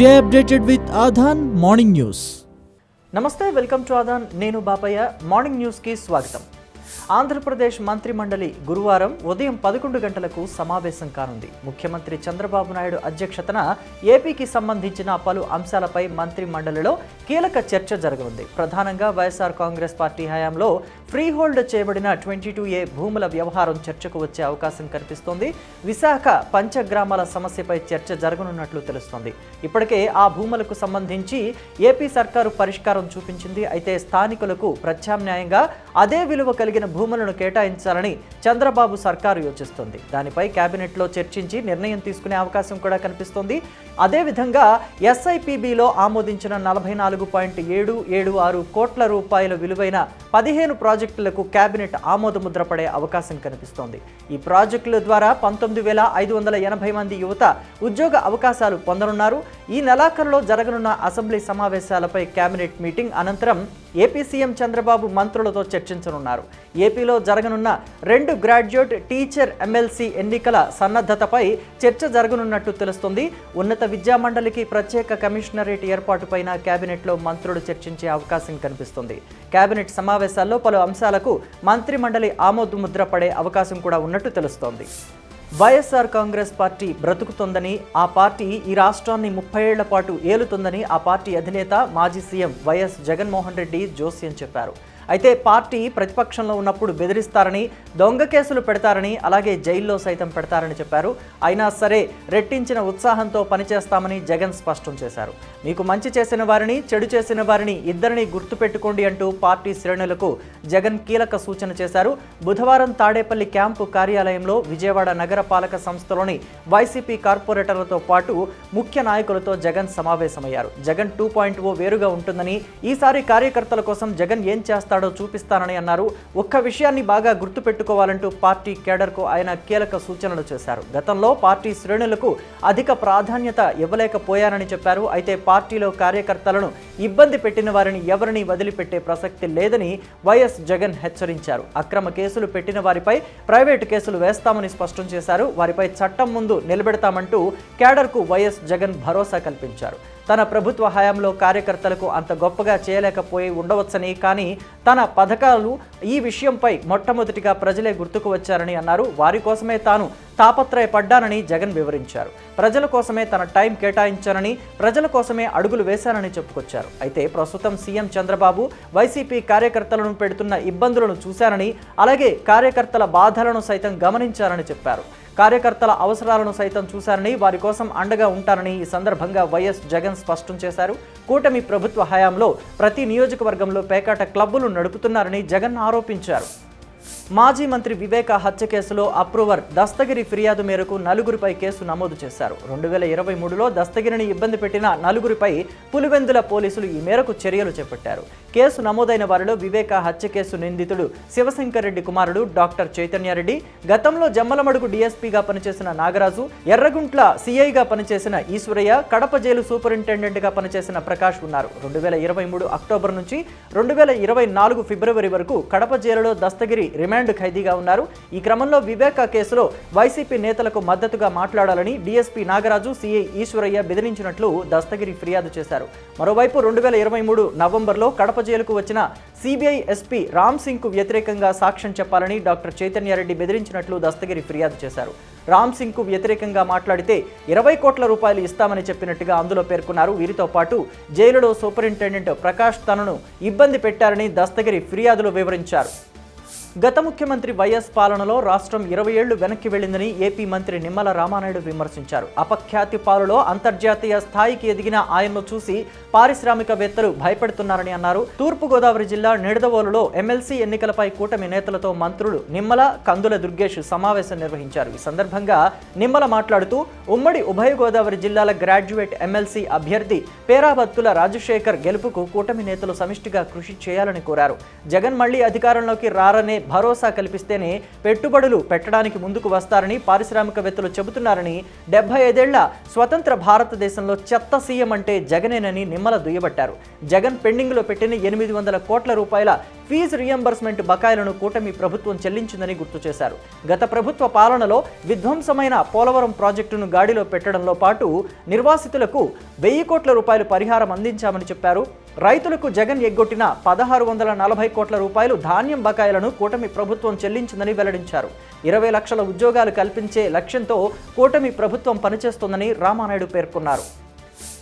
Stay updated with Aadhan morning news నమస్తే welcome to Aadhan. నేను Bapayya. Morning న్యూస్కి స్వాగతం. ఆంధ్రప్రదేశ్ మంత్రి మండలి గురువారం ఉదయం పదకొండు గంటలకు సమావేశం కానుంది. ముఖ్యమంత్రి చంద్రబాబు నాయుడు అధ్యక్షతన ఏపీకి సంబంధించిన పలు అంశాలపై మంత్రి మండలిలో కీలక చర్చ జరగనుంది. ప్రధానంగా వైఎస్ఆర్ కాంగ్రెస్ పార్టీ హయాంలో ఫ్రీహోల్డ్ చేయబడిన ట్వంటీ టూ ఏ భూముల వ్యవహారం చర్చకు వచ్చే అవకాశం కనిపిస్తోంది. విశాఖ పంచగ్రామాల సమస్యపై చర్చ జరగనున్నట్లు తెలుస్తోంది. ఇప్పటికే ఆ భూములకు సంబంధించి ఏపీ సర్కారు పరిష్కారం చూపించింది. అయితే స్థానికులకు ప్రత్యామ్నాయంగా అదే విలువ కలిగిన భూములను కేటాయించాలని చంద్రబాబు సర్కారు యోచిస్తోంది. దానిపై కేబినెట్లో చర్చించి నిర్ణయం తీసుకునే అవకాశం కూడా కనిపిస్తోంది. అదేవిధంగా ఎస్ఐపిబిలో ఆమోదించిన నలభై నాలుగు పాయింట్ ఏడు ఏడు ఆరు కోట్ల రూపాయల విలువైన పదిహేను ప్రాజెక్టులకు కేబినెట్ ఆమోదముద్ర పడే అవకాశం కనిపిస్తోంది. ఈ ప్రాజెక్టుల ద్వారా పంతొమ్మిది వేల ఐదు వందల ఎనభై మంది యువత ఉద్యోగ అవకాశాలు పొందనున్నారు. ఈ నెలాఖరులో జరగనున్న అసెంబ్లీ సమావేశాలపై కేబినెట్ మీటింగ్ అనంతరం ఏపీ సీఎం చంద్రబాబు మంత్రులతో చర్చించనున్నారు. ఏపీలో జరగనున్న రెండు గ్రాడ్యుయేట్ టీచర్ ఎమ్మెల్సీ ఎన్నికల సన్నద్ధతపై చర్చ జరగనున్నట్టు తెలుస్తుంది. ఉన్నత విద్యా మండలికి ప్రత్యేక కమిషనరేట్ ఏర్పాటుపైన కేబినెట్లో మంత్రులు చర్చించే అవకాశం కనిపిస్తుంది. కేబినెట్ సమావేశాల్లో పలు అంశాలకు మంత్రి మండలి ఆమోదముద్ర పడే అవకాశం కూడా ఉన్నట్టు తెలుస్తోంది. వైఎస్ఆర్ కాంగ్రెస్ పార్టీ బ్రతుకుతోందని ఆ పార్టీ ఈ రాష్ట్రాన్ని ముప్పై ఏళ్ళ పాటు ఏలుతుందని ఆ పార్టీ అధినేత మాజీ సీఎం వైఎస్ జగన్మోహన్ రెడ్డి జోస్యం చెప్పారు. అయితే పార్టీ ప్రతిపక్షంలో ఉన్నప్పుడు బెదిరిస్తారని దొంగ కేసులు పెడతారని అలాగే జైల్లో సైతం పెడతారని చెప్పారు. అయినా సరే రెట్టించిన ఉత్సాహంతో పనిచేస్తామని జగన్ స్పష్టం చేశారు. మీకు మంచి చేసిన వారిని చెడు చేసిన వారిని ఇద్దరిని గుర్తుపెట్టుకోండి అంటూ పార్టీ శ్రేణులకు జగన్ కీలక సూచన చేశారు. బుధవారం తాడేపల్లి క్యాంపు కార్యాలయంలో విజయవాడ నగర పాలక సంస్థలోని వైసీపీ కార్పొరేటర్లతో పాటు ముఖ్య నాయకులతో జగన్ సమావేశమయ్యారు. జగన్ టూ పాయింట్ ఓ వేరుగా ఉంటుందని ఈసారి కార్యకర్తల కోసం జగన్ ఏం చేస్తాడు చూపిస్తానని అన్నారు. ఒక్క విషయాన్ని బాగా గుర్తుపెట్టుకోవాలంటూ పార్టీ కేడర్కు ఆయన కీలక సూచనలు చేశారు. గతంలో పార్టీ శ్రేణులకు అధిక ప్రాధాన్యత ఇవ్వలేకపోయానని చెప్పారు. అయితే పార్టీలో కార్యకర్తలను ఇబ్బంది పెట్టిన వారిని ఎవరిని వదిలిపెట్టే ప్రసక్తి లేదని వైఎస్ జగన్ హెచ్చరించారు. అక్రమ కేసులు పెట్టిన వారిపై ప్రైవేటు కేసులు వేస్తామని స్పష్టం చేశారు. వారిపై చట్టం ముందు నిలబెడతామంటూ కేడర్కు వైఎస్ జగన్ భరోసా కల్పించారు. తన ప్రభుత్వ హయాంలో కార్యకర్తలకు అంత గొప్పగా చేయలేకపోయి ఉండవచ్చని కానీ తన పథకాలు ఈ విషయంపై మొట్టమొదటిగా ప్రజలే గుర్తుకు వచ్చారని అన్నారు. వారి కోసమే తాను తాపత్రయపడ్డానని జగన్ వివరించారు. ప్రజల కోసమే తన టైం కేటాయించానని ప్రజల కోసమే అడుగులు వేశానని చెప్పుకొచ్చారు. అయితే ప్రస్తుతం సీఎం చంద్రబాబు వైసీపీ కార్యకర్తలను పెడుతున్న ఇబ్బందులను చూశానని అలాగే కార్యకర్తల బాధలను సైతం గమనించారని చెప్పారు. కార్యకర్తల అవసరాలను సైతం చూశారని వారి కోసం అండగా ఉంటారని ఈ సందర్భంగా వైఎస్ జగన్ స్పష్టం చేశారు. కూటమి ప్రభుత్వ హయాంలో ప్రతి నియోజకవర్గంలో పేకాట క్లబ్బులు నడుపుతున్నారని జగన్ ఆరోపించారు. మాజీ మంత్రి వివేక హత్య కేసులో అప్రూవర్ దస్తగిరి ఫిర్యాదు మేరకు నలుగురిపై కేసు నమోదు చేశారు. రెండు వేల ఇరవై మూడులో దస్తగిరిని ఇబ్బంది పెట్టిన నలుగురిపై పులివెందుల పోలీసులు ఈ మేరకు చర్యలు చేపట్టారు. కేసు నమోదైన వారిలో వివేక హత్య కేసు నిందితుడు శివశంకర్ రెడ్డి కుమారుడు డాక్టర్ చైతన్యారెడ్డి గతంలో జమ్మలమడుగు డీఎస్పీగా పనిచేసిన నాగరాజు ఎర్రగుంట్ల సిఐగా పనిచేసిన ఈశ్వరయ్య కడప జైలు సూపరింటెండెంట్గా పనిచేసిన ప్రకాష్ ఉన్నారు. రెండు వేల ఇరవై మూడు అక్టోబర్ నుంచి రెండు వేల ఇరవై నాలుగు ఫిబ్రవరి వరకు కడప జైలులో దస్తగిరి రిమాండ్ ఖైదీగా ఉన్నారు. ఈ క్రమంలో వివేక కేసులో వైసీపీ నేతలకు మద్దతుగా మాట్లాడాలని డీఎస్పీ నాగరాజు సీఐ ఈశ్వరయ్య బెదిరించినట్లు దస్తగిరి ఫిర్యాదు చేశారు. మరోవైపు రెండు వేల ఇరవై మూడు నవంబర్లో కడప జైలుకు వచ్చిన సిబిఐ ఎస్పీ రామ్ సింగ్కు వ్యతిరేకంగా సాక్ష్యం చెప్పాలని డాక్టర్ చైతన్యారెడ్డి బెదిరించినట్లు దస్తగిరి ఫిర్యాదు చేశారు. రామ్ సింగ్కు వ్యతిరేకంగా మాట్లాడితే ఇరవై కోట్ల రూపాయలు ఇస్తామని చెప్పినట్టుగా అందులో పేర్కొన్నారు. వీరితో పాటు జైలులో సూపరింటెండెంట్ ప్రకాష్ తనను ఇబ్బంది పెట్టారని దస్తగిరి ఫిర్యాదులో వివరించారు. గత ముఖ్యమంత్రి వైఎస్ పాలనలో రాష్ట్రం ఇరవై ఏళ్ళు వెనక్కి వెళ్ళిందని ఏపీ మంత్రి నిమ్మల రామానాయుడు విమర్శించారు. అపఖ్యాతి పాలులో అంతర్జాతీయ స్థాయికి ఎదిగిన ఆయన్ను చూసి పారిశ్రామికవేత్తలు భయపడుతున్నారని అన్నారు. తూర్పుగోదావరి జిల్లా నిడదవోలులో ఎమ్మెల్సీ ఎన్నికలపై కూటమి నేతలతో మంత్రులు నిమ్మల కందుల దుర్గేష్ సమావేశం నిర్వహించారు. ఈ సందర్భంగా నిమ్మల మాట్లాడుతూ ఉమ్మడి ఉభయ గోదావరి జిల్లాల గ్రాడ్యుయేట్ ఎమ్మెల్సీ అభ్యర్థి పేరాబత్తుల రాజశేఖర్ గెలుపుకు కూటమి నేతలు సమిష్టిగా కృషి చేయాలని కోరారు. జగన్ మళ్ళీ అధికారంలోకి రారనే భరోసా కల్పిస్తేనే పెట్టుబడులు పెట్టడానికి ముందుకు వస్తారని పారిశ్రామికవేత్తలు చెబుతున్నారని డెబ్బై ఐదేళ్ళ స్వతంత్ర భారతదేశంలో చెత్త సీఎం అంటే జగనేనని నిమ్మల దుయ్యబట్టారు. జగన్ పెండింగ్లో పెట్టిన ఎనిమిది వందల కోట్ల రూపాయల ఫీజు రియంబర్స్మెంట్ బకాయిలను కూటమి ప్రభుత్వం చెల్లించిందని గుర్తు చేశారు. గత ప్రభుత్వ పాలనలో విధ్వంసమైన పోలవరం ప్రాజెక్టును గాడిలో పెట్టడంలో పాటు నిర్వాసితులకు వెయ్యి కోట్ల రూపాయలు పరిహారం అందించామని చెప్పారు. రైతులకు జగన్ ఎగ్గొట్టిన పదహారు వందల నలభై కోట్ల రూపాయలు ధాన్యం బకాయిలను కూటమి ప్రభుత్వం చెల్లించిందని వెల్లడించారు. ఇరవై లక్షల ఉద్యోగాలు కల్పించే లక్ష్యంతో కూటమి ప్రభుత్వం పనిచేస్తోందని రామానాయుడు పేర్కొన్నారు.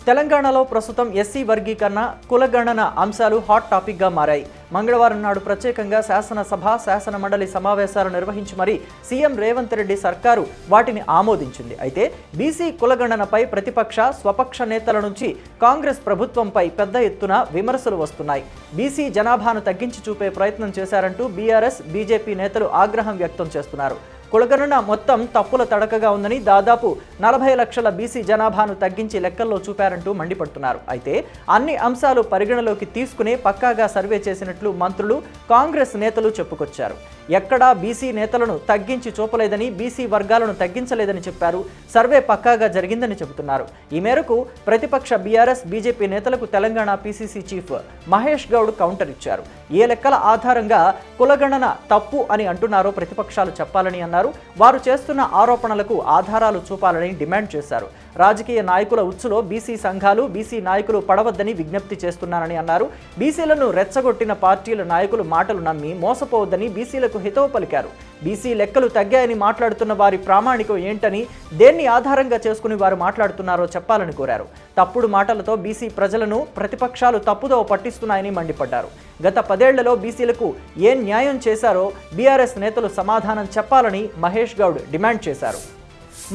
తెలంగాణలో ప్రస్తుతం ఎస్సీ వర్గీకరణ కులగణన అంశాలు హాట్ టాపిక్గా మారాయి. మంగళవారం నాడు ప్రత్యేకంగా శాసనసభ శాసన మండలి సమావేశాలు నిర్వహించి మరీ సీఎం రేవంత్ రెడ్డి సర్కారు వాటిని ఆమోదించింది. అయితే బీసీ కులగణనపై ప్రతిపక్ష స్వపక్ష నేతల నుంచి కాంగ్రెస్ ప్రభుత్వంపై పెద్ద ఎత్తున విమర్శలు వస్తున్నాయి. బీసీ జనాభాను తగ్గించి చూపే ప్రయత్నం చేశారంటూ బీఆర్ఎస్ బీజేపీ నేతలు ఆగ్రహం వ్యక్తం చేస్తున్నారు. కులగణన మొత్తం తప్పుల తడకగా ఉందని దాదాపు నలభై లక్షల బీసీ జనాభాను తగ్గించి లెక్కల్లో చూపారంటూ మండిపడుతున్నారు. అయితే అన్ని అంశాలు పరిగణలోకి తీసుకునే పక్కాగా సర్వే చేసినట్లు మంత్రులు కాంగ్రెస్ నేతలు చెప్పుకొచ్చారు. ఎక్కడా బీసీ నేతలను తగ్గించి చూపలేదని బీసీ వర్గాలను తగ్గించలేదని చెప్పారు. సర్వే పక్కాగా జరిగిందని చెబుతున్నారు. ఈ మేరకు ప్రతిపక్ష బీఆర్ఎస్ బీజేపీ నేతలకు Telangana PCC chief Mahesh Goud counter ఇచ్చారు. ఏ లెక్కల ఆధారంగా కులగణన తప్పు అని అంటున్నారో ప్రతిపక్షాలు చెప్పాలని అన్నారు. వారు చేస్తున్న ఆరోపణలకు ఆధారాలు చూపాలని డిమాండ్ చేశారు. రాజకీయ నాయకుల ఉచ్చులో బీసీ సంఘాలు బీసీ నాయకులు పడవద్దని విజ్ఞప్తి చేస్తున్నారని అన్నారు. బీసీలను రెచ్చగొట్టిన పార్టీల నాయకులు మాటలు నమ్మి మోసపోవద్దని బీసీలకు హితవు పలికారు. బీసీ లెక్కలు తగ్గాయని మాట్లాడుతున్న వారి ప్రామాణికం ఏంటని దేన్ని ఆధారంగా చేసుకుని వారు మాట్లాడుతున్నారో చెప్పాలని కోరారు. తప్పుడు మాటలతో బీసీ ప్రజలను ప్రతిపక్షాలు తప్పుదోవ పట్టిస్తున్నాయని మండిపడ్డారు. గత పదేళ్ళలో బీసీలకు ఏ న్యాయం చేశారో బీఆర్ఎస్ నేతలు సమాధానం చెప్పాలని మహేష్ గౌడ్ డిమాండ్ చేశారు.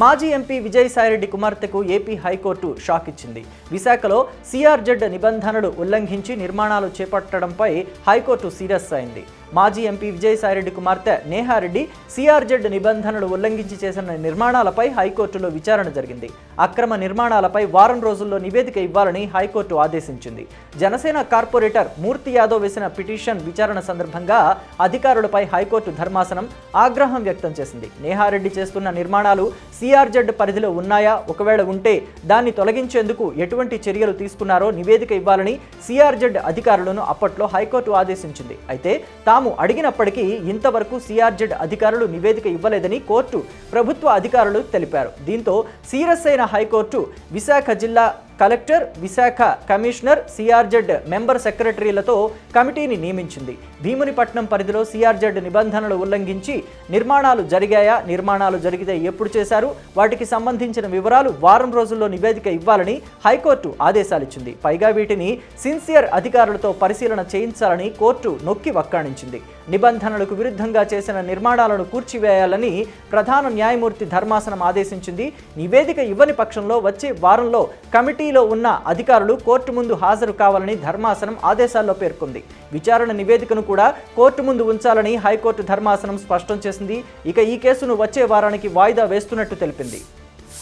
మాజీ ఎంపీ విజయసాయిరెడ్డి కుమార్తెకు ఏపీ హైకోర్టు షాక్ ఇచ్చింది. విశాఖలో సిఆర్జెడ్ నిబంధనలు ఉల్లంఘించి నిర్మాణాలు చేపట్టడంపై హైకోర్టు సీరియస్ అయింది. మాజీ ఎంపీ విజయసాయిరెడ్డి కుమార్తె నేహారెడ్డి సిఆర్జెడ్ నిబంధనలు ఉల్లంఘించి చేసిన నిర్మాణాలపై హైకోర్టులో విచారణ జరిగింది. అక్రమ నిర్మాణాలపై వారం రోజుల్లో నివేదిక ఇవ్వాలని హైకోర్టు ఆదేశించింది. జనసేన కార్పొరేటర్ మూర్తి యాదవ్ వేసిన పిటిషన్ విచారణ సందర్భంగా అధికారులపై హైకోర్టు ధర్మాసనం ఆగ్రహం వ్యక్తం చేసింది. నేహారెడ్డి చేస్తున్న నిర్మాణాలు సిఆర్జెడ్ పరిధిలో ఉన్నాయా? ఒకవేళ ఉంటే దాన్ని తొలగించేందుకు ఎటువంటి చర్యలు తీసుకున్నారో నివేదిక ఇవ్వాలని సిఆర్జెడ్ అధికారులను అప్పట్లో హైకోర్టు ఆదేశించింది. అయితే తాము అడిగినప్పటికీ ఇంతవరకు సిఆర్జెడ్ అధికారులు నివేదిక ఇవ్వలేదని కోర్టు ప్రభుత్వ అధికారులు తెలిపారు. దీంతో సీరియస్ అయిన హైకోర్టు విశాఖ జిల్లా collector Visakha commissioner CRZ member సెక్రటరీలతో కమిటీని నియమించింది. భీమునిపట్నం పరిధిలో సిఆర్జెడ్ నిబంధనలు ఉల్లంఘించి నిర్మాణాలు జరిగాయా? నిర్మాణాలు జరిగితే ఎప్పుడు చేశారు? వాటికి సంబంధించిన వివరాలు వారం రోజుల్లో నివేదిక ఇవ్వాలని హైకోర్టు ఆదేశాలిచ్చింది. పైగా వీటిని సిన్సియర్ అధికారులతో పరిశీలన చేయించాలని కోర్టు నొక్కి వక్కాణించింది. నిబంధనలకు విరుద్ధంగా చేసిన నిర్మాణాలను కూర్చివేయాలని ప్రధాన న్యాయమూర్తి ధర్మాసనం ఆదేశించింది. నివేదిక ఇవ్వని పక్షంలో వచ్చే వారంలో కమిటీ కమిటీలో ఉన్న అధికారులు కోర్టు ముందు హాజరు కావాలని ధర్మాసనం ఆదేశాల్లో పేర్కొంది. విచారణ నివేదికను కూడా కోర్టు ముందు ఉంచాలని హైకోర్టు ధర్మాసనం స్పష్టం చేసింది. ఇక ఈ కేసును వచ్చే వారానికి వాయిదా వేస్తున్నట్టు తెలిపింది.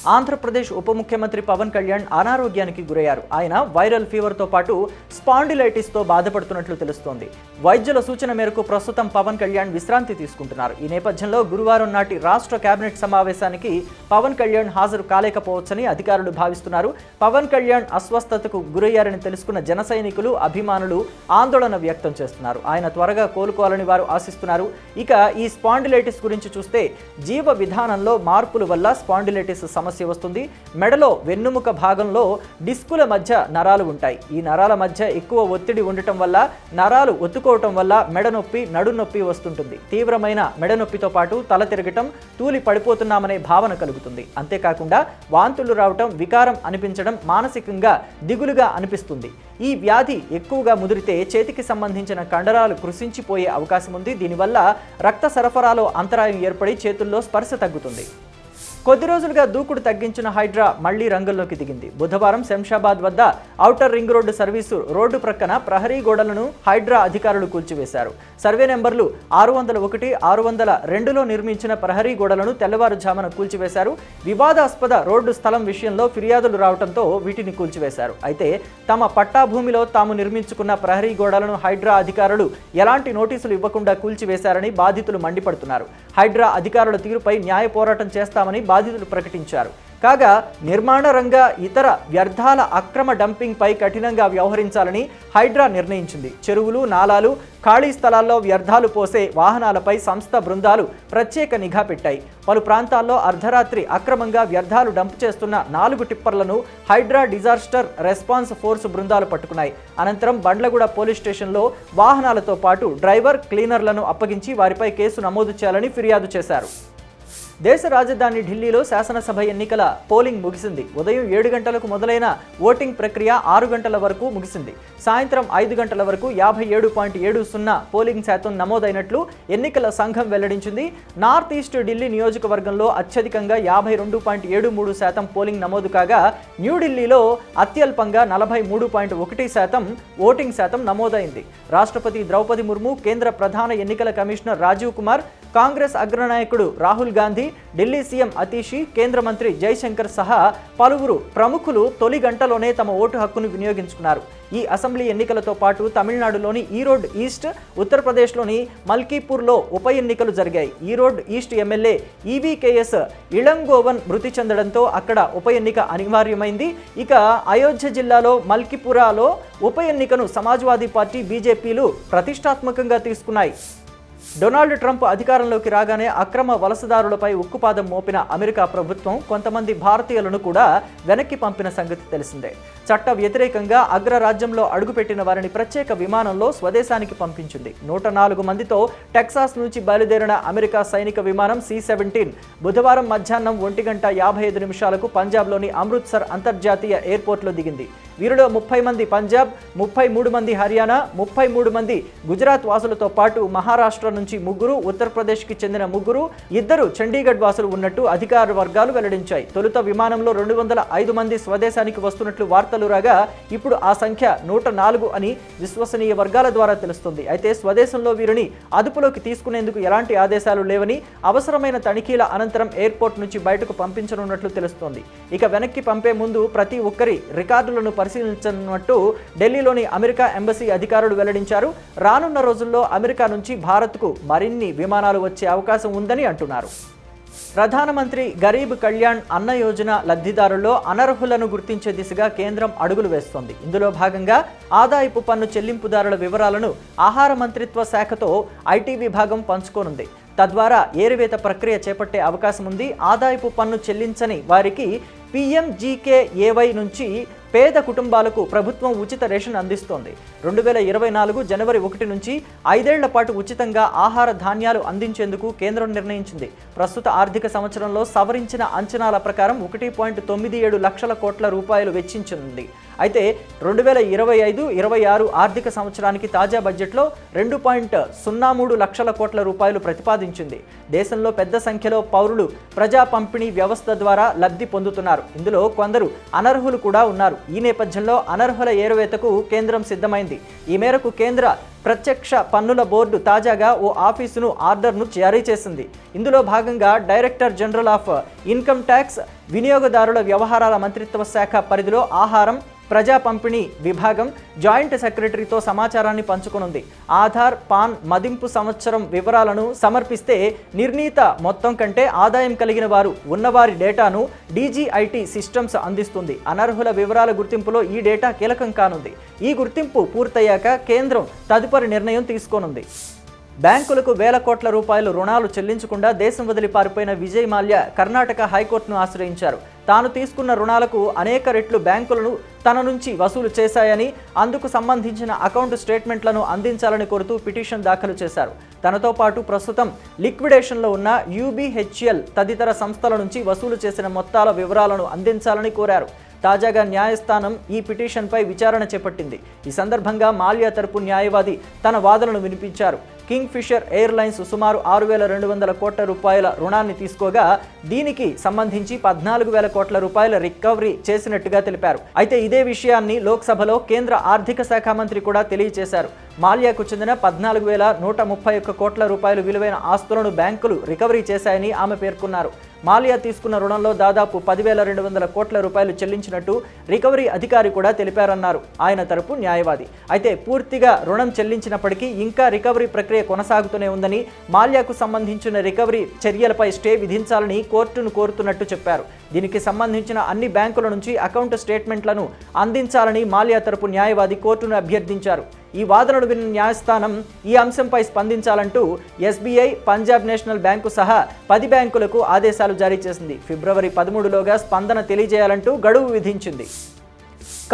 ఆంధ్రప్రదేశ్ ఉప ముఖ్యమంత్రి పవన్ కళ్యాణ్ అనారోగ్యానికి గురయ్యారు. ఆయన వైరల్ ఫీవర్తో పాటు స్పాండిలైటిస్తో బాధపడుతున్నట్లు తెలుస్తోంది. వైద్యుల సూచన మేరకు ప్రస్తుతం పవన్ కళ్యాణ్ విశ్రాంతి తీసుకుంటున్నారు. ఈ నేపథ్యంలో గురువారం నాటి రాష్ట్ర కేబినెట్ సమావేశానికి పవన్ కళ్యాణ్ హాజరు కాలేకపోవచ్చని అధికారులు భావిస్తున్నారు. పవన్ కళ్యాణ్ అస్వస్థతకు గురయ్యారని తెలుసుకున్న జన సైనికులు అభిమానులు ఆందోళన వ్యక్తం చేస్తున్నారు. ఆయన త్వరగా కోలుకోవాలని వారు ఆశిస్తున్నారు. ఇక ఈ స్పాండిలైటిస్ గురించి చూస్తే జీవ విధానంలో మార్పుల వల్ల స్పాండిలైటిస్ సమస్య వస్తుంది. మెడలో వెన్నుముక భాగంలో డిస్కుల మధ్య నరాలు ఉంటాయి. ఈ నరాల మధ్య ఎక్కువ ఒత్తిడి ఉండటం వల్ల నరాలు ఒత్తుకోవటం వల్ల మెడ నొప్పి నడు నొప్పి వస్తుంటుంది. తీవ్రమైన మెడ నొప్పితో పాటు తల తిరగటం తూలి పడిపోతున్నామనే భావన కలుగుతుంది. అంతేకాకుండా వాంతులు రావటం వికారం అనిపించడం మానసికంగా దిగులుగా అనిపిస్తుంది. ఈ వ్యాధి ఎక్కువగా ముదిరితే చేతికి సంబంధించిన కండరాలు కృషించిపోయే అవకాశం ఉంది. దీనివల్ల రక్త సరఫరాలో అంతరాయం ఏర్పడి చేతుల్లో స్పర్శ తగ్గుతుంది. కొద్ది రోజులుగా దూకుడు తగ్గించిన హైడ్రా మళ్ళీ రంగంలోకి దిగింది. బుధవారం శంషాబాద్ వద్ద outer ring road service road ప్రక్కన ప్రహరీ గోడలను హైడ్రా అధికారులు కూల్చివేశారు. సర్వే నెంబర్లు ఆరు వందల ఒకటి ఆరు వందల రెండులో నిర్మించిన ప్రహరీ గోడలను తెల్లవారుజామున కూల్చివేశారు. వివాదాస్పద రోడ్డు స్థలం విషయంలో ఫిర్యాదులు రావడంతో వీటిని కూల్చివేశారు. అయితే తమ పట్టా భూమిలో తాము నిర్మించుకున్న ప్రహరీ గోడలను హైడ్రా అధికారులు ఎలాంటి నోటీసులు ఇవ్వకుండా కూల్చివేశారని బాధితులు మండిపడుతున్నారు. హైడ్రా అధికారుల తీరుపై న్యాయ పోరాటం చేస్తామని బాధితులు ప్రకటించారు. కాగా నిర్మాణ రంగ ఇతర వ్యర్థాల అక్రమ డంపింగ్పై కఠినంగా వ్యవహరించాలని హైడ్రా నిర్ణయించింది. చెరువులు నాలాలు ఖాళీ స్థలాల్లో వ్యర్థాలు పోసే వాహనాలపై సంస్థ బృందాలు ప్రత్యేక నిఘా పెట్టాయి. పలు ప్రాంతాల్లో అర్ధరాత్రి అక్రమంగా వ్యర్థాలు డంప్ చేస్తున్న నాలుగు టిప్పర్లను హైడ్రా డిజాస్టర్ రెస్పాన్స్ ఫోర్స్ బృందాలు పట్టుకున్నాయి. అనంతరం బండ్లగూడ పోలీస్ స్టేషన్లో వాహనాలతో పాటు డ్రైవర్ క్లీనర్లను అప్పగించి వారిపై కేసు నమోదు చేయాలని ఫిర్యాదు చేశారు. దేశ రాజధాని ఢిల్లీలో శాసనసభ ఎన్నికల పోలింగ్ ముగిసింది. ఉదయం ఏడు గంటలకు మొదలైన ఓటింగ్ ప్రక్రియ ఆరు గంటల వరకు ముగిసింది. సాయంత్రం ఐదు గంటల వరకు యాభై ఏడు పాయింట్ ఏడు సున్నా పోలింగ్ శాతం నమోదైనట్లు ఎన్నికల సంఘం వెల్లడించింది. నార్త్ ఈస్ట్ ఢిల్లీ నియోజకవర్గంలో అత్యధికంగా యాభై రెండు పాయింట్ ఏడు మూడు శాతం పోలింగ్ నమోదు కాగా న్యూఢిల్లీలో అత్యల్పంగా నలభై మూడు పాయింట్ ఒకటి శాతం ఓటింగ్ శాతం నమోదైంది. రాష్ట్రపతి ద్రౌపది ముర్ము కేంద్ర ప్రధాన ఎన్నికల కమిషనర్ రాజీవ్ కుమార్ కాంగ్రెస్ అగ్రనాయకుడు రాహుల్ గాంధీ ఢిల్లీ సీఎం అతీషి కేంద్ర మంత్రి జైశంకర్ సహా పలువురు ప్రముఖులు తొలి గంటలోనే తమ ఓటు హక్కును వినియోగించుకున్నారు. ఈ అసెంబ్లీ ఎన్నికలతో పాటు తమిళనాడులోని ఈరోడ్ ఈస్ట్ ఉత్తరప్రదేశ్లోని మల్కీపూర్లో ఉప ఎన్నికలు జరిగాయి. Erode east MLA EVKS Elangovan మృతి చెందడంతో అక్కడ ఉప ఎన్నిక అనివార్యమైంది. ఇక అయోధ్య జిల్లాలో మల్కిపురాలో ఉప ఎన్నికను సమాజ్వాదీ పార్టీ బీజేపీలు ప్రతిష్టాత్మకంగా తీసుకున్నాయి. డొనాల్డ్ ట్రంప్ అధికారంలోకి రాగానే అక్రమ వలసదారులపై ఉక్కుపాదం మోపిన అమెరికా ప్రభుత్వం కొంతమంది భారతీయులను కూడా వెనక్కి పంపిన సంగతి తెలిసిందే. చట్ట వ్యతిరేకంగా అగ్రరాజ్యంలో అడుగుపెట్టిన వారిని ప్రత్యేక విమానంలో స్వదేశానికి పంపించింది. నూట నాలుగు మందితో టెక్సాస్ నుంచి బయలుదేరిన అమెరికా సైనిక విమానం సి సెవెంటీన్ బుధవారం మధ్యాహ్నం ఒంటి గంట యాభై ఐదు నిమిషాలకు పంజాబ్లోని అమృత్సర్ అంతర్జాతీయ ఎయిర్పోర్ట్లో దిగింది. వీరిలో ముప్పై మంది పంజాబ్ ముప్పై మూడు మంది హర్యానా ముప్పై మూడు మంది గుజరాత్ వాసులతో పాటు మహారాష్ట్ర నుంచి ముగ్గురు ఉత్తరప్రదేశ్కి చెందిన ముగ్గురు ఇద్దరు చండీగఢ్ వాసులు ఉన్నట్టు అధికార వర్గాలు వెల్లడించాయి. తొలుత విమానంలో రెండు వందల ఐదు మంది స్వదేశానికి వస్తున్నట్లు వార్తలు రాగా ఇప్పుడు ఆ సంఖ్య నూట నాలుగు అని విశ్వసనీయ వర్గాల ద్వారా తెలుస్తుంది. అయితే స్వదేశంలో వీరిని అదుపులోకి తీసుకునేందుకు ఎలాంటి ఆదేశాలు లేవని అవసరమైన తనిఖీల అనంతరం ఎయిర్పోర్ట్ నుంచి బయటకు పంపించనున్నట్లు తెలుస్తోంది. ఇక వెనక్కి పంపే ముందు ప్రతి ఒక్కరి రికార్డులను పరిశీలించనున్నట్టు ఢిల్లీలోని అమెరికా ఎంబసీ అధికారులు వెల్లడించారు. రానున్న రోజుల్లో అమెరికా నుంచి భారత్కు మరిన్ని విమానాలు వచ్చే అవకాశం ఉందని అంటున్నారు. ప్రధానమంత్రి గరీబ్ కళ్యాణ్ అన్న యోజన లబ్ధిదారుల్లో అనర్హులను గుర్తించే దిశగా కేంద్రం అడుగులు వేస్తోంది. ఇందులో భాగంగా ఆదాయపు పన్ను చెల్లింపుదారుల వివరాలను ఆహార మంత్రిత్వ శాఖతో ఐటీ విభాగం పంచుకోనుంది. తద్వారా ఏరివేత ప్రక్రియ చేపట్టే అవకాశం ఉంది. ఆదాయపు పన్ను చెల్లించని వారికి పిఎంజీకేఏవై నుంచి పేద కుటుంబాలకు ప్రభుత్వం ఉచిత రేషన్ అందిస్తోంది. రెండు వేల ఇరవై నాలుగు జనవరి ఒకటి నుంచి ఐదేళ్ళ పాటు ఉచితంగా ఆహార ధాన్యాలు అందించేందుకు కేంద్రం నిర్ణయించింది. ప్రస్తుత ఆర్థిక సంవత్సరంలో సవరించిన అంచనాల ప్రకారం ఒకటి పాయింట్ తొమ్మిది ఏడు లక్షల కోట్ల రూపాయలు వెచ్చించనుంది. అయితే రెండు వేల ఇరవై ఐదు ఇరవై ఆరు ఆర్థిక సంవత్సరానికి తాజా బడ్జెట్లో రెండు పాయింట్ సున్నా మూడు లక్షల కోట్ల రూపాయలు ప్రతిపాదించింది. దేశంలో పెద్ద సంఖ్యలో పౌరులు ప్రజా పంపిణీ వ్యవస్థ ద్వారా లబ్ధి పొందుతున్నారు. ఇందులో కొందరు అనర్హులు కూడా ఉన్నారు. ఈ నేపథ్యంలో అనర్హుల ఏరువేతకు కేంద్రం సిద్ధమైంది. ఈ మేరకు కేంద్ర ప్రత్యక్ష పన్నుల బోర్డు తాజాగా ఓ ఆఫీసును ఆర్డర్ను జారీ చేసింది. ఇందులో భాగంగా director general of income tax వినియోగదారుల వ్యవహారాల మంత్రిత్వ శాఖ పరిధిలో ఆహారం ప్రజా పంపిణీ విభాగం జాయింట్ సెక్రటరీతో సమాచారాన్ని పంచుకొనుంది. ఆధార్ పాన్ మదింపు సంవత్సరం వివరాలను సమర్పిస్తే నిర్ణీత మొత్తం కంటే ఆదాయం కలిగిన వారు ఉన్నవారి డేటాను డీజీఐటీ సిస్టమ్స్ అందిస్తుంది. అనర్హుల వివరాల గుర్తింపులో ఈ డేటా కీలకం కానుంది. ఈ గుర్తింపు పూర్తయ్యాక కేంద్రం తదుపరి నిర్ణయం తీసుకోనుంది. బ్యాంకులకు వేల కోట్ల రూపాయలు రుణాలు చెల్లించకుండా దేశం వదిలి పారిపోయిన విజయ్ మాల్యా కర్ణాటక హైకోర్టును ఆశ్రయించారు. తాను తీసుకున్న రుణాలకు అనేక రెట్లు బ్యాంకులను తన నుంచి వసూలు చేశాయని అందుకు సంబంధించిన అకౌంట్ స్టేట్మెంట్లను అందించాలని కోరుతూ పిటిషన్ దాఖలు చేశారు. తనతో పాటు ప్రస్తుతం లిక్విడేషన్లో ఉన్న యూబీహెచ్ఎల్ తదితర సంస్థల నుంచి వసూలు చేసిన మొత్తాల వివరాలను అందించాలని కోరారు. తాజాగా న్యాయస్థానం ఈ పిటిషన్పై విచారణ చేపట్టింది. ఈ సందర్భంగా మాల్యా తరపు న్యాయవాది తన వాదనను వినిపించారు. కింగ్ ఫిషర్ ఎయిర్లైన్స్ సుమారు ఆరు వేల రెండు వందల కోట్ల రూపాయల రుణాన్ని తీసుకోగా దీనికి సంబంధించి పద్నాలుగు వేల కోట్ల రూపాయల రికవరీ చేసినట్టుగా తెలిపారు. అయితే ఇదే విషయాన్ని లోక్సభలో కేంద్ర ఆర్థిక శాఖ మంత్రి కూడా తెలియజేశారు. మాల్యాకు చెందిన పద్నాలుగు వేల నూట ముప్పై ఒక్క కోట్ల రూపాయలు విలువైన ఆస్తులను బ్యాంకులు రికవరీ చేశాయని ఆమె పేర్కొన్నారు. మాలియా తీసుకున్న రుణంలో దాదాపు పదివేల రెండు వందల కోట్ల రూపాయలు చెల్లించినట్టు రికవరీ అధికారి కూడా తెలిపారన్నారు. ఆయన తరపు న్యాయవాది. అయితే పూర్తిగా రుణం చెల్లించినప్పటికీ ఇంకా రికవరీ ప్రక్రియ కొనసాగుతూనే ఉందని మాల్యాకు సంబంధించిన రికవరీ చర్యలపై స్టే విధించాలని కోర్టును కోరుతున్నట్టు చెప్పారు. దీనికి సంబంధించిన అన్ని బ్యాంకుల నుంచి అకౌంట్ స్టేట్మెంట్లను అందించాలని మాల్యా తరపు న్యాయవాది కోర్టును అభ్యర్థించారు. ఈ వాదనను విన్న న్యాయస్థానం ఈ అంశంపై స్పందించాలంటూ ఎస్బీఐ పంజాబ్ నేషనల్ బ్యాంకు సహా పది బ్యాంకులకు ఆదేశాలు జారీ చేసింది. ఫిబ్రవరి పదమూడులోగా స్పందన తెలియజేయాలంటూ గడువు విధించింది.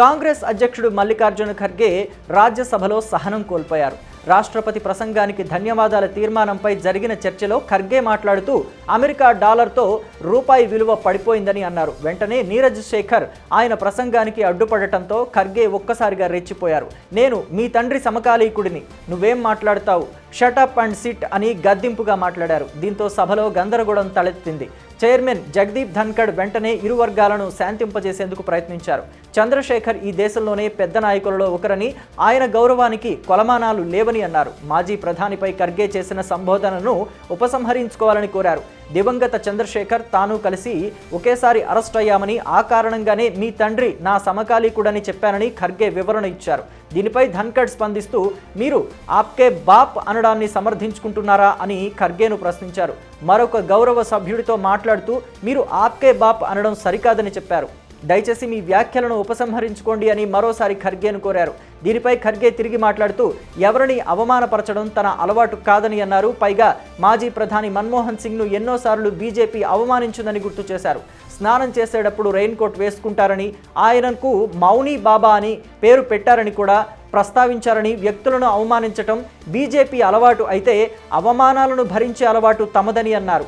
కాంగ్రెస్ అధ్యక్షుడు మల్లికార్జున ఖర్గే రాజ్యసభలో సహనం కోల్పోయారు. రాష్ట్రపతి ప్రసంగానికి ధన్యవాదాల తీర్మానంపై జరిగిన చర్చలో ఖర్గే మాట్లాడుతూ అమెరికా డాలర్తో రూపాయి విలువ పడిపోయిందని అన్నారు. వెంటనే నీరజ్ శేఖర్ ఆయన ప్రసంగానికి అడ్డుపడటంతో ఖర్గే ఒక్కసారిగా రెచ్చిపోయారు. నేను మీ తండ్రి సమకాలీకుడిని. నువ్వేం మాట్లాడతావు? షటప్ అండ్ సిట్ అని గద్దింపుగా మాట్లాడారు. దీంతో సభలో గందరగోళం తలెత్తింది. చైర్మన్ జగదీప్ ధన్కడ్ వెంటనే ఇరు వర్గాలను శాంతింపజేసేందుకు ప్రయత్నించారు. చంద్రశేఖర్ ఈ దేశంలోనే పెద్ద నాయకులలో ఒకరని ఆయన గౌరవానికి కొలమానాలు లేవని అన్నారు. మాజీ ప్రధానిపై ఖర్గే చేసిన సంబోధనను ఉపసంహరించుకోవాలని కోరారు. దివంగత చంద్రశేఖర్ తాను కలిసి ఒకేసారి అరెస్ట్ అయ్యామని ఆ కారణంగానే మీ తండ్రి నా సమకాలీకుడని చెప్పానని ఖర్గే వివరణ ఇచ్చారు. దీనిపై ధన్కడ్ స్పందిస్తూ మీరు ఆప్కే బాప్ అనడాన్ని సమర్థించుకుంటున్నారా అని ఖర్గేను ప్రశ్నించారు. మరొక గౌరవ సభ్యుడితో మాట్లాడుతూ మీరు ఆప్కే బాప్ అనడం సరికాదని చెప్పారు. దయచేసి మీ వ్యాఖ్యలను ఉపసంహరించుకోండి అని మరోసారి ఖర్గేను కోరారు. దీనిపై ఖర్గే తిరిగి మాట్లాడుతూ ఎవరిని అవమానపరచడం తన అలవాటు కాదని అన్నారు. పైగా మాజీ ప్రధాని మన్మోహన్ సింగ్ను ఎన్నోసార్లు బీజేపీ అవమానించిందని గుర్తు చేశారు. స్నానం చేసేటప్పుడు రెయిన్ కోట్ వేసుకుంటారని ఆయనకు మౌని బాబా అని పేరు పెట్టారని కూడా ప్రస్తావించారని వ్యక్తులను అవమానించటం బీజేపీ అలవాటు అయితే అవమానాలను భరించే అలవాటు తమదని అన్నారు.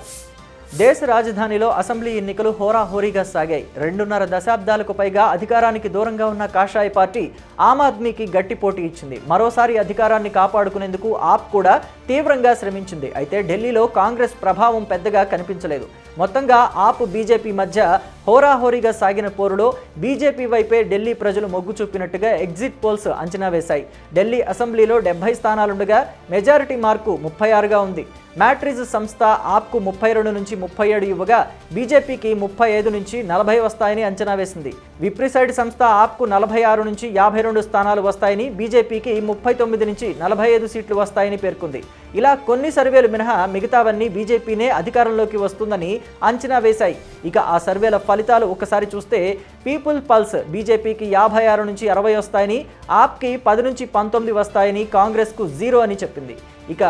దేశ రాజధానిలో అసెంబ్లీ ఎన్నికలు హోరాహోరీగా సాగాయి. రెండున్నర దశాబ్దాలకు పైగా అధికారానికి దూరంగా ఉన్న కాషాయ పార్టీ ఆమ్ ఆద్మీకి గట్టి పోటీ ఇచ్చింది. మరోసారి అధికారాన్ని కాపాడుకునేందుకు ఆప్ కూడా తీవ్రంగా శ్రమించింది. అయితే ఢిల్లీలో కాంగ్రెస్ ప్రభావం పెద్దగా కనిపించలేదు. మొత్తంగా ఆప్ బీజేపీ మధ్య హోరాహోరీగా సాగిన పోరులో బీజేపీ వైపే ఢిల్లీ ప్రజలు మొగ్గు చూపినట్టుగా ఎగ్జిట్ పోల్స్ అంచనా వేశాయి. ఢిల్లీ అసెంబ్లీలో డెబ్బై స్థానాలుండగా మెజారిటీ మార్కు ముప్పై ఆరుగా ఉంది. మ్యాట్రిజ్ సంస్థ ఆప్కు ముప్పై రెండు నుంచి ముప్పై ఏడు ఇవ్వగా బీజేపీకి ముప్పై ఐదు నుంచి నలభై వస్తాయని అంచనా వేసింది. విప్రిసైడ్ సంస్థ ఆప్కు నలభై ఆరు నుంచి యాభై రెండు స్థానాలు వస్తాయని బీజేపీకి ముప్పై తొమ్మిది నుంచి నలభై ఐదు సీట్లు వస్తాయని పేర్కొంది. ఇలా కొన్ని సర్వేలు మినహా మిగతావన్నీ బీజేపీనే అధికారంలోకి వస్తుందని అంచనా వేశాయి. ఇక ఆ సర్వేల ఫలితాలు ఒకసారి చూస్తే పీపుల్ పల్స్ బీజేపీకి యాభై ఆరు నుంచి అరవై వస్తాయని ఆప్కి పది నుంచి పంతొమ్మిది వస్తాయని కాంగ్రెస్కు జీరో అని చెప్పింది. ఇక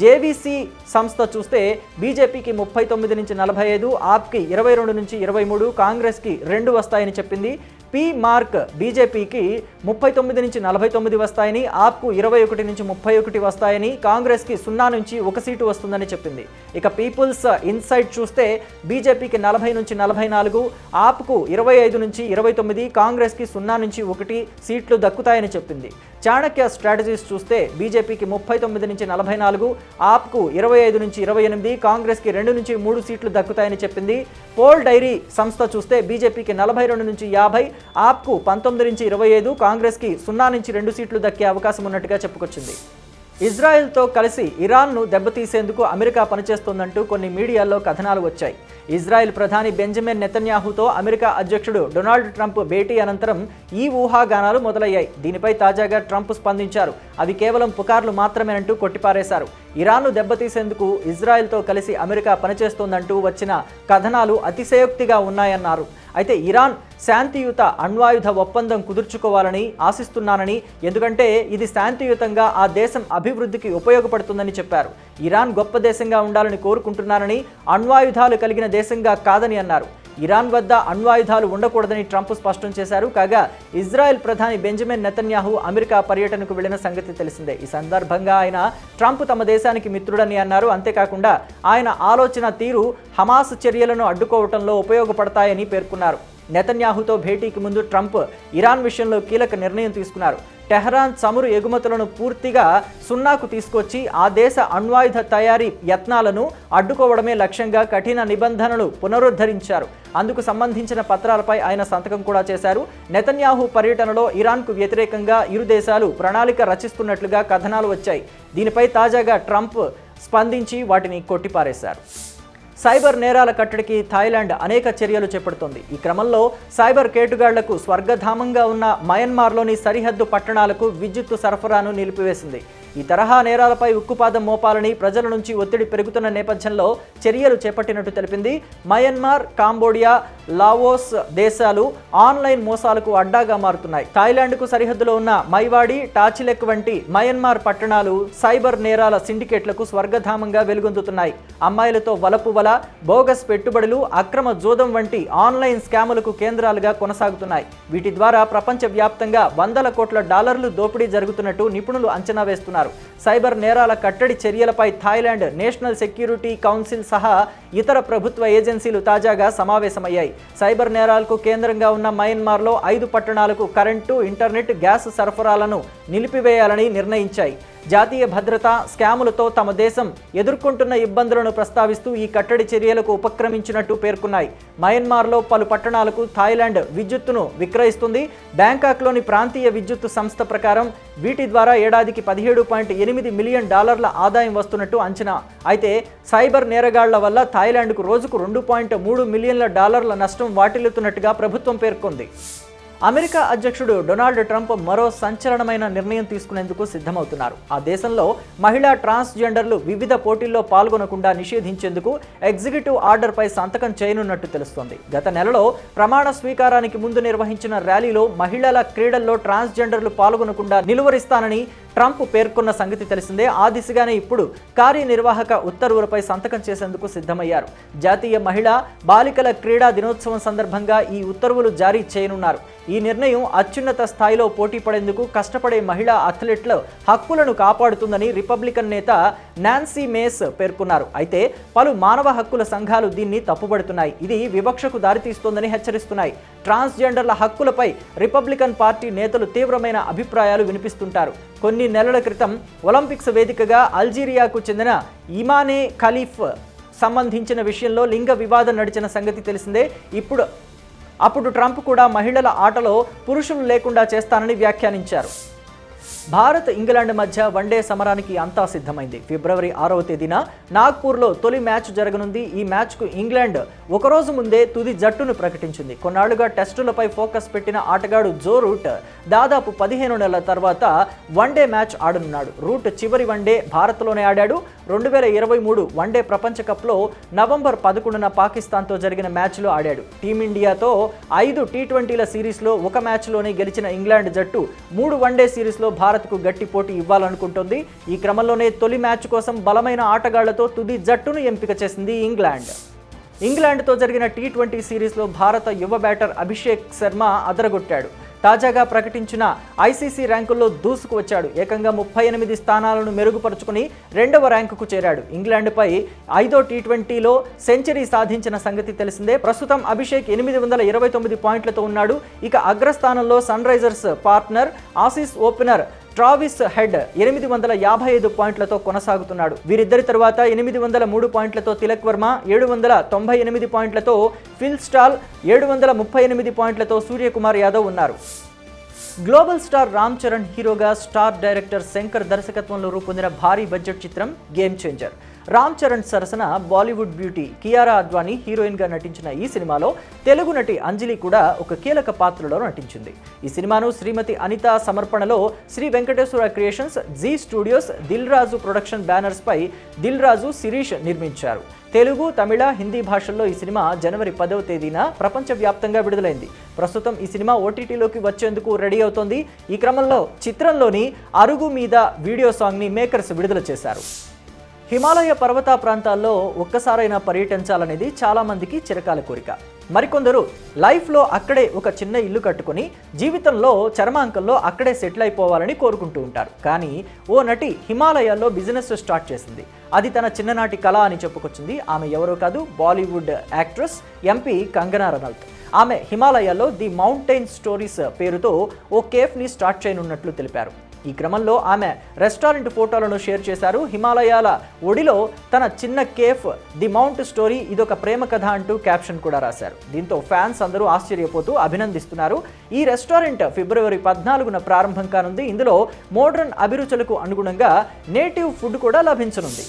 జేవీసీ సంస్థ చూస్తే బీజేపీకి ముప్పై తొమ్మిది నుంచి నలభై ఐదు ఆప్కి ఇరవై రెండు నుంచి ఇరవై మూడు కాంగ్రెస్కి రెండు వస్తాయని చెప్పింది. పి మార్క్ బీజేపీకి ముప్పై తొమ్మిది నుంచి నలభై తొమ్మిది వస్తాయని ఆప్కు ఇరవై ఒకటి నుంచి ముప్పై ఒకటి వస్తాయని కాంగ్రెస్కి సున్నా నుంచి ఒక సీటు వస్తుందని చెప్పింది. ఇక పీపుల్స్ ఇన్సైట్ చూస్తే బీజేపీకి నలభై నుంచి నలభై నాలుగు ఆప్కు ఇరవై ఐదు నుంచి ఇరవై తొమ్మిది కాంగ్రెస్కి సున్నా నుంచి ఒకటి సీట్లు దక్కుతాయని చెప్పింది. చాణక్య స్ట్రాటజీస్ చూస్తే బీజేపీకి ముప్పై తొమ్మిది నుంచి నలభై నాలుగు ఆప్కు ఇరవై ఐదు నుంచి ఇరవై ఎనిమిది కాంగ్రెస్కి రెండు నుంచి మూడు సీట్లు దక్కుతాయని చెప్పింది. పోల్ డైరీ సంస్థ చూస్తే బీజేపీకి నలభై రెండు నుంచి యాభై ఆప్కు పంతొమ్మిది నుంచి ఇరవై ఐదు కాంగ్రెస్కి సున్నా నుంచి రెండు సీట్లు దక్కే అవకాశం ఉన్నట్టుగా చెప్పుకొచ్చింది. ఇజ్రాయెల్తో కలిసి ఇరాన్ను దెబ్బతీసేందుకు అమెరికా పనిచేస్తోందంటూ కొన్ని మీడియాల్లో కథనాలు వచ్చాయి. ఇజ్రాయెల్ ప్రధాని బెంజమిన్ నెతన్యాహుతో అమెరికా అధ్యక్షుడు డొనాల్డ్ ట్రంప్ భేటీ అనంతరం ఈ ఊహాగానాలు మొదలయ్యాయి. దీనిపై తాజాగా ట్రంప్ స్పందించారు. అవి కేవలం పుకార్లు మాత్రమేనంటూ కొట్టిపారేశారు. ఇరాన్ను దెబ్బతీసేందుకు ఇజ్రాయెల్తో కలిసి అమెరికా పనిచేస్తోందంటూ వచ్చిన కథనాలు అతిశయోక్తిగా ఉన్నాయన్నారు. అయితే ఇరాన్ శాంతియుత అణ్వాయుధ ఒప్పందం కుదుర్చుకోవాలని ఆశిస్తున్నానని ఎందుకంటే ఇది శాంతియుతంగా ఆ దేశం అభివృద్ధికి ఉపయోగపడుతుందని చెప్పారు. ఇరాన్ గొప్ప దేశంగా ఉండాలని కోరుకుంటున్నానని అణ్వాయుధాలు కలిగిన దేశంగా కాదని అన్నారు. ఇరాన్ వద్ద అణ్వాయుధాలు ఉండకూడదని ట్రంప్ స్పష్టం చేశారు. కాగా ఇజ్రాయెల్ ప్రధాని బెంజమిన్ నెతన్యాహు అమెరికా పర్యటనకు వెళ్ళిన సంగతి తెలిసిందే. ఈ సందర్భంగా ఆయన ట్రంప్ తమ దేశానికి మిత్రుడని అన్నారు. అంతేకాకుండా ఆయన ఆలోచన తీరు హమాస్ చర్యలను అడ్డుకోవటంలో ఉపయోగపడతాయని పేర్కొన్నారు. నెతన్యాహుతో భేటీకి ముందు ట్రంప్ ఇరాన్ విషయంలో కీలక నిర్ణయం తీసుకున్నారు. టెహరాన్ చమురు ఎగుమతులను పూర్తిగా సున్నాకు తీసుకొచ్చి ఆ దేశ అణ్వాయుధ తయారీ యత్నాలను అడ్డుకోవడమే లక్ష్యంగా కఠిన నిబంధనలు పునరుద్ధరించారు. అందుకు సంబంధించిన పత్రాలపై ఆయన సంతకం కూడా చేశారు. నెతన్యాహు పర్యటనలో ఇరాన్కు వ్యతిరేకంగా ఇరు దేశాలు ప్రణాళిక రచిస్తున్నట్లుగా కథనాలు వచ్చాయి. దీనిపై తాజాగా ట్రంప్ స్పందించి వాటిని కొట్టిపారేశారు. సైబర్ నేరాల కట్టడికి థాయిలాండ్ అనేక చర్యలు చేపడుతోంది. ఈ క్రమంలో సైబర్ కేటుగాళ్ళకు స్వర్గధామంగా ఉన్న మయన్మార్లోని సరిహద్దు పట్టణాలకు విద్యుత్తు సరఫరాను నిలిపివేసింది. ఈ తరహా నేరాలపై ఉక్కుపాదం మోపాలని ప్రజల నుంచి ఒత్తిడి పెరుగుతున్న నేపథ్యంలో చర్యలు చేపట్టినట్టు తెలిపింది. మయన్మార్ కాంబోడియా లావోస్ దేశాలు ఆన్లైన్ మోసాలకు అడ్డాగా మారుతున్నాయి. థాయిలాండ్కు సరిహద్దులో ఉన్న మైవాడి టాచిలెక్ వంటి మయన్మార్ పట్టణాలు సైబర్ నేరాల సిండికేట్లకు స్వర్గధామంగా వెలుగొందుతున్నాయి. అమ్మాయిలతో వలపు వల బోగస్ పెట్టుబడులు అక్రమ జూదం వంటి ఆన్లైన్ స్కాములకు కేంద్రాలుగా కొనసాగుతున్నాయి. వీటి ద్వారా ప్రపంచవ్యాప్తంగా వందల కోట్ల డాలర్లు దోపిడీ జరుగుతున్నట్టు నిపుణులు అంచనా వేస్తున్నారు. సైబర్ నేరాల కట్టడి చర్యలపై థాయిలాండ్ నేషనల్ సెక్యూరిటీ కౌన్సిల్ సహా ఇతర ప్రభుత్వ ఏజెన్సీలు తాజాగా సమావేశమయ్యాయి. సైబర్ నేరాలకు కేంద్రంగా ఉన్న మయన్మార్లో ఐదు పట్టణాలకు కరెంటు ఇంటర్నెట్ గ్యాస్ సరఫరాలను నిలిపివేయాలని నిర్ణయించాయి. జాతీయ భద్రత స్కాములతో తమ దేశం ఎదుర్కొంటున్న ఇబ్బందులను ప్రస్తావిస్తూ ఈ కట్టడి చర్యలకు ఉపక్రమించినట్టు పేర్కొన్నాయి. మయన్మార్లో పలు పట్టణాలకు థాయిలాండ్ విద్యుత్తును విక్రయిస్తుంది. బ్యాంకాక్లోని ప్రాంతీయ విద్యుత్తు సంస్థ ప్రకారం వీటి ద్వారా ఏడాదికి పదిహేడు పాయింట్ ఎనిమిది మిలియన్ డాలర్ల ఆదాయం వస్తున్నట్టు అంచనా. అయితే సైబర్ నేరగాళ్ళ వల్ల థాయిలాండ్కు రోజుకు రెండు పాయింట్ మూడు మిలియన్ల డాలర్ల నష్టం వాటిల్లుతున్నట్టుగా ప్రభుత్వం పేర్కొంది. అమెరికా అధ్యక్షుడు డొనాల్డ్ ట్రంప్ మరో సంచలనమైన నిర్ణయం తీసుకునేందుకు సిద్ధమవుతున్నారు. ఆ దేశంలో మహిళా ట్రాన్స్జెండర్లు వివిధ పోటీల్లో పాల్గొనకుండా నిషేధించేందుకు ఎగ్జిక్యూటివ్ ఆర్డర్పై సంతకం చేయనున్నట్టు తెలుస్తోంది. గత నెలలో ప్రమాణ స్వీకారానికి ముందు నిర్వహించిన ర్యాలీలో మహిళల క్రీడల్లో ట్రాన్స్జెండర్లు పాల్గొనకుండా నిలువరిస్తానని ట్రంప్ పేర్కొన్న సంగతి తెలిసిందే. ఆ దిశగానే ఇప్పుడు కార్యనిర్వాహక ఉత్తర్వులపై సంతకం చేసేందుకు సిద్ధమయ్యారు. జాతీయ మహిళా బాలికల క్రీడా దినోత్సవం సందర్భంగా ఈ ఉత్తర్వులు జారీ చేయనున్నారు. ఈ నిర్ణయం అత్యున్నత స్థాయిలో పోటీ పడేందుకు కష్టపడే మహిళా అథ్లెట్ల హక్కులను కాపాడుతుందని రిపబ్లికన్ నేత నాన్సీ మేస్ పేర్కొన్నారు. అయితే పలు మానవ హక్కుల సంఘాలు దీన్ని తప్పుపడుతున్నాయి ఇది వివక్షకు దారితీస్తోందని హెచ్చరిస్తున్నాయి. ట్రాన్స్జెండర్ల హక్కులపై రిపబ్లికన్ పార్టీ నేతలు తీవ్రమైన అభిప్రాయాలు వినిపిస్తుంటారు. కొన్ని నెలల క్రితం ఒలింపిక్స్ వేదికగా అల్జీరియాకు చెందిన ఇమానే ఖలీఫ్ సంబంధించిన విషయంలో లింగ వివాదం నడిచిన సంగతి తెలిసిందే. ఇప్పుడు అప్పుడు ట్రంప్ కూడా మహిళల ఆటలో పురుషులు లేకుండా చేస్తానని వ్యాఖ్యానించారు. భారత్ ఇంగ్లాండ్ మధ్య వన్డే సమరానికి అంతా సిద్ధమైంది. ఫిబ్రవరి ఆరవ తేదీన నాగ్పూర్లో తొలి మ్యాచ్ జరగనుంది. ఈ మ్యాచ్కు ఇంగ్లాండ్ ఒకరోజు ముందే తుది జట్టును ప్రకటించింది. కొన్నాళ్ళుగా టెస్టులపై ఫోకస్ పెట్టిన ఆటగాడు జో రూట్ దాదాపు పదిహేను నెలల తర్వాత వన్డే మ్యాచ్ ఆడనున్నాడు. రూట్ చివరి వన్డే భారత్లోనే ఆడాడు. రెండు వేల ఇరవై మూడు వన్డే ప్రపంచ కప్లో నవంబర్ పదకొండున పాకిస్తాన్తో జరిగిన మ్యాచ్లో ఆడాడు. టీమిండియాతో ఐదు టీ ట్వంటీల సిరీస్లో ఒక మ్యాచ్లోనే గెలిచిన ఇంగ్లాండ్ జట్టు మూడు వన్డే సిరీస్లో భారత్కు గట్టి పోటీ ఇవ్వాలనుకుంటోంది. ఈ క్రమంలోనే తొలి మ్యాచ్ కోసం బలమైన ఆటగాళ్ళతో తుది జట్టును ఎంపిక చేసింది ఇంగ్లాండ్. ఇంగ్లాండ్తో జరిగిన టీ ట్వంటీ సిరీస్లో భారత యువ బ్యాటర్ అభిషేక్ శర్మ అదరగొట్టాడు. తాజాగా ప్రకటించిన ఐసీసీ ర్యాంకుల్లో దూసుకు వచ్చాడు. ఏకంగా ముప్పై ఎనిమిది స్థానాలను మెరుగుపరుచుకుని రెండవ ర్యాంకుకు చేరాడు. ఇంగ్లాండ్పై ఐదో టీ ట్వంటీలో సెంచరీ సాధించిన సంగతి తెలిసిందే. ప్రస్తుతం అభిషేక్ ఎనిమిది వందల ఇరవై తొమ్మిది పాయింట్లతో ఉన్నాడు. ఇక అగ్రస్థానంలో Sunrisers partner Aussies opener Travis Head ఎనిమిది వందల యాభై ఐదు పాయింట్లతో కొనసాగుతున్నాడు. వీరిద్దరి తరువాత ఎనిమిది వందల మూడు పాయింట్లతో తిలక్ వర్మ ఏడు వందల తొంభై ఎనిమిది పాయింట్లతో ఫిల్ స్టాల్ ఏడు వందల ముప్పై ఎనిమిది పాయింట్లతో సూర్యకుమార్ యాదవ్ ఉన్నారు. గ్లోబల్ స్టార్ రామ్ చరణ్ హీరోగా స్టార్ డైరెక్టర్ శంకర్ దర్శకత్వంలో రూపొందిన భారీ బడ్జెట్ చిత్రం గేమ్ చేంజర్. రామ్ చరణ్ సరసన బాలీవుడ్ బ్యూటీ కియారా అద్వానీ హీరోయిన్గా నటించిన ఈ సినిమాలో తెలుగు నటి అంజలి కూడా ఒక కీలక పాత్రలో నటించింది. ఈ సినిమాను శ్రీమతి అనిత సమర్పణలో Sri Venkateswara creations Zee studios Dil Raju production బ్యానర్స్పై Dil Raju Sirish నిర్మించారు. తెలుగు తమిళ హిందీ భాషల్లో ఈ సినిమా జనవరి పదవ తేదీన ప్రపంచవ్యాప్తంగా విడుదలైంది. ప్రస్తుతం ఈ సినిమా ఓటీటీలోకి వచ్చేందుకు రెడీ అవుతోంది. ఈ క్రమంలో చిత్రంలోని అరుగు మీద వీడియో సాంగ్ని మేకర్స్ విడుదల చేశారు. హిమాలయ పర్వత ప్రాంతాల్లో ఒక్కసారైనా పర్యటించాలనేది చాలామందికి చిరకాల కోరిక. మరికొందరు లైఫ్లో అక్కడే ఒక చిన్న ఇల్లు కట్టుకొని జీవితంలో చర్మాంకంలో అక్కడే సెటిల్ అయిపోవాలని కోరుకుంటూ ఉంటారు. కానీ ఓ నటి హిమాలయాల్లో బిజినెస్ స్టార్ట్ చేసింది. అది తన చిన్ననాటి కళ అని చెప్పుకొచ్చింది. ఆమె ఎవరో కాదు Bollywood actress MP Kangana Ranaut. ఆమె హిమాలయాల్లో ది మౌంటైన్ స్టోరీస్ పేరుతో ఓ కేఫ్ని స్టార్ట్ చేయనున్నట్లు తెలిపారు. ఈ క్రమంలో ఆమె రెస్టారెంట్ ఫోటోలను షేర్ చేశారు. హిమాలయాల ఒడిలో తన చిన్న కేఫ్ ది మౌంట్ స్టోరీ ఇదొక ప్రేమ కథ అంటూ క్యాప్షన్ కూడా రాశారు. దీంతో ఫ్యాన్స్ అందరూ ఆశ్చర్యపోతూ అభినందిస్తున్నారు. ఈ రెస్టారెంట్ ఫిబ్రవరి పద్నాలుగున ప్రారంభం కానుంది. ఇందులో మోడ్రన్ అభిరుచులకు అనుగుణంగా నేటివ్ ఫుడ్ కూడా లభించనుంది.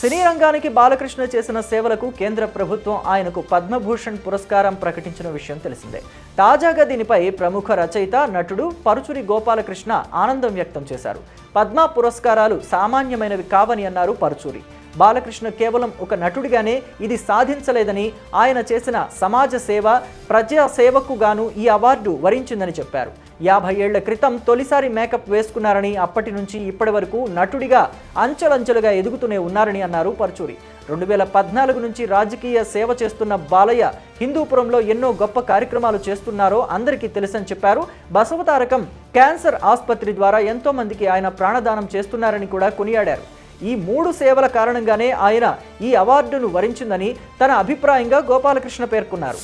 సినీ రంగానికి బాలకృష్ణ చేసిన సేవలకు కేంద్ర ప్రభుత్వం ఆయనకు పద్మభూషణ్ పురస్కారం ప్రకటించిన విషయం తెలిసిందే. తాజాగా దీనిపై ప్రముఖ రచయిత నటుడు పరుచురి గోపాలకృష్ణ ఆనందం వ్యక్తం చేశారు. పద్మ పురస్కారాలు సామాన్యమైనవి కావని అన్నారు పరుచూరి. బాలకృష్ణ కేవలం ఒక నటుడిగానే ఇది సాధించలేదని ఆయన చేసిన సమాజ సేవ ప్రజా సేవకు గాను ఈ అవార్డు వరించిందని చెప్పారు. యాభై ఏళ్ళ క్రితం తొలిసారి మేకప్ వేసుకున్నారని అప్పటి నుంచి ఇప్పటి వరకు నటుడిగా అంచెలంచెలుగా ఎదుగుతూనే ఉన్నారని అన్నారు పరుచూరి. రెండు వేల పద్నాలుగు నుంచి రాజకీయ సేవ చేస్తున్న బాలయ్య హిందూపురంలో ఎన్నో గొప్ప కార్యక్రమాలు చేస్తున్నారో అందరికీ తెలుసని చెప్పారు. బసవతారకం క్యాన్సర్ ఆసుపత్రి ద్వారా ఎంతో మందికి ఆయన ప్రాణదానం చేస్తున్నారని కూడా కొనియాడారు. ఈ మూడు సేవల కారణంగానే ఆయన ఈ అవార్డును వరించిందని తన అభిప్రాయంగా గోపాలకృష్ణ పేర్కొన్నారు.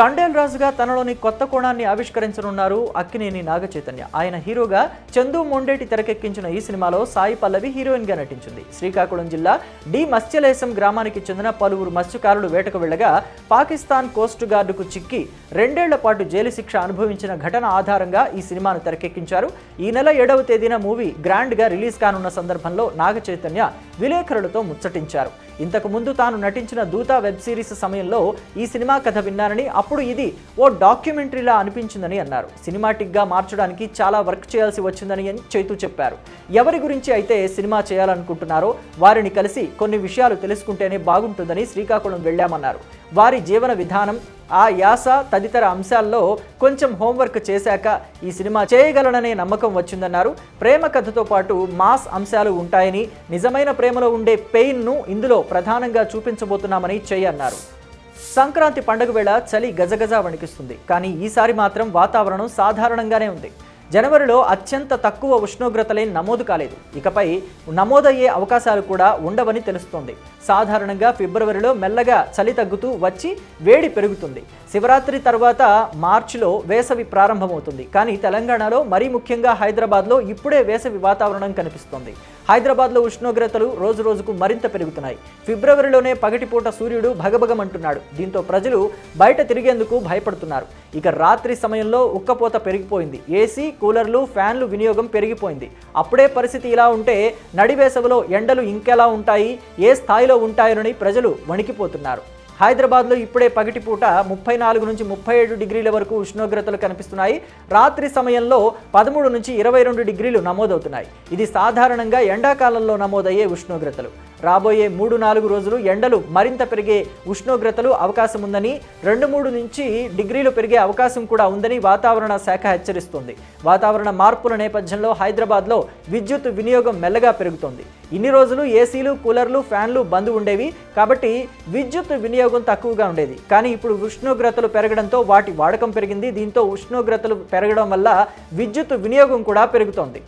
తండేల్ రాజుగా తనలోని కొత్త కోణాన్ని ఆవిష్కరించనున్నారు అక్కినేని నాగ చైతన్య ఆయన హీరోగా చందు మొండేటి తెరకెక్కించిన ఈ సినిమాలో సాయి పల్లవి హీరోయిన్గా నటించింది. శ్రీకాకుళం జిల్లా డి. మత్స్యలేశం గ్రామానికి చెందిన పలువురు మత్స్యకారులు వేటకు వెళ్ళగా పాకిస్తాన్ కోస్ట్ గార్డుకు చిక్కి రెండేళ్ళ పాటు జైలు శిక్ష అనుభవించిన ఘటన ఆధారంగా ఈ సినిమాను తెరకెక్కించారు. ఈ నెల ఏడవ తేదీన మూవీ గ్రాండ్గా రిలీజ్ కానున్న సందర్భంలో నాగ చైతన్య విలేకరులతో ముచ్చటించారు. ఇంతకు ముందు తాను నటించిన దూత వెబ్ సిరీస్ సమయంలో ఈ సినిమా కథ విన్నానని అప్పుడు ఇది ఓ డాక్యుమెంటరీలా అనిపించిందని అన్నారు. సినిమాటిక్గా మార్చడానికి చాలా వర్క్ చేయాల్సి వచ్చిందని అని చైతు చెప్పారు. ఎవరి గురించి అయితే సినిమా చేయాలనుకుంటున్నారో వారిని కలిసి కొన్ని విషయాలు తెలుసుకుంటేనే బాగుంటుందని శ్రీకాకుళం వెళ్ళామన్నారు. వారి జీవన విధానం ఆ యాస తదితర అంశాల్లో కొంచెం హోంవర్క్ చేశాక ఈ సినిమా చేయగలననే నమ్మకం వచ్చిందన్నారు. ప్రేమ కథతో పాటు మాస్ అంశాలు ఉంటాయని నిజమైన ప్రేమలో ఉండే పెయిన్ను ఇందులో ప్రధానంగా చూపించబోతున్నామని చెయ్యి అన్నారు సంక్రాంతి పండుగ వేళ చలి గజగజ వణికిస్తుంది. కానీ ఈసారి మాత్రం వాతావరణం సాధారణంగానే ఉంది. జనవరిలో అత్యంత తక్కువ ఉష్ణోగ్రతలే నమోదు కాలేదు. ఇకపై నమోదయ్యే అవకాశాలు కూడా ఉండవని తెలుస్తోంది. సాధారణంగా ఫిబ్రవరిలో మెల్లగా చలి తగ్గుతూ వచ్చి వేడి పెరుగుతుంది. శివరాత్రి తర్వాత మార్చిలో వేసవి ప్రారంభమవుతుంది. కానీ తెలంగాణలో మరీ ముఖ్యంగా హైదరాబాద్లో ఇప్పుడే వేసవి వాతావరణం కనిపిస్తోంది. హైదరాబాద్లో ఉష్ణోగ్రతలు రోజు రోజుకు మరింత పెరుగుతున్నాయి. ఫిబ్రవరిలోనే పగటిపూట సూర్యుడు భగభగమంటున్నాడు. దీంతో ప్రజలు బయట తిరిగేందుకు భయపడుతున్నారు. ఇక రాత్రి సమయంలో ఉక్కపోత పెరిగిపోయింది. ఏసీ కూలర్లు ఫ్యాన్లు వినియోగం పెరిగిపోయింది. అప్పుడే పరిస్థితి ఇలా ఉంటే నడివేసవిలో ఎండలు ఇంకెలా ఉంటాయి ఏ స్థాయిలో ఉంటాయోనని ప్రజలు వణికిపోతున్నారు. హైదరాబాద్లో ఇప్పుడే పగటిపూట ముప్పై నాలుగు నుంచి ముప్పై ఏడు డిగ్రీల వరకు ఉష్ణోగ్రతలు కనిపిస్తున్నాయి. రాత్రి సమయంలో పదమూడు నుంచి ఇరవై రెండు డిగ్రీలు నమోదవుతున్నాయి. ఇది సాధారణంగా ఎండాకాలంలో నమోదయ్యే ఉష్ణోగ్రతలు. రాబోయే మూడు నాలుగు రోజులు ఎండలు మరింత పెరిగే ఉష్ణోగ్రతలు అవకాశం ఉందని రెండు మూడు నుంచి డిగ్రీలు పెరిగే అవకాశం కూడా ఉందని వాతావరణ శాఖ హెచ్చరిస్తోంది. వాతావరణ మార్పుల నేపథ్యంలో హైదరాబాద్లో విద్యుత్ వినియోగం మెల్లగా పెరుగుతోంది. ఇన్ని రోజులు ఏసీలు కూలర్లు ఫ్యాన్లు బంద్ ఉండేవి కాబట్టి విద్యుత్ వినియోగం తక్కువగా ఉండేది. కానీ ఇప్పుడు ఉష్ణోగ్రతలు పెరగడంతో వాటి వాడకం పెరిగింది. దీంతో ఉష్ణోగ్రతలు పెరగడం వల్ల విద్యుత్ వినియోగం కూడా పెరుగుతోంది.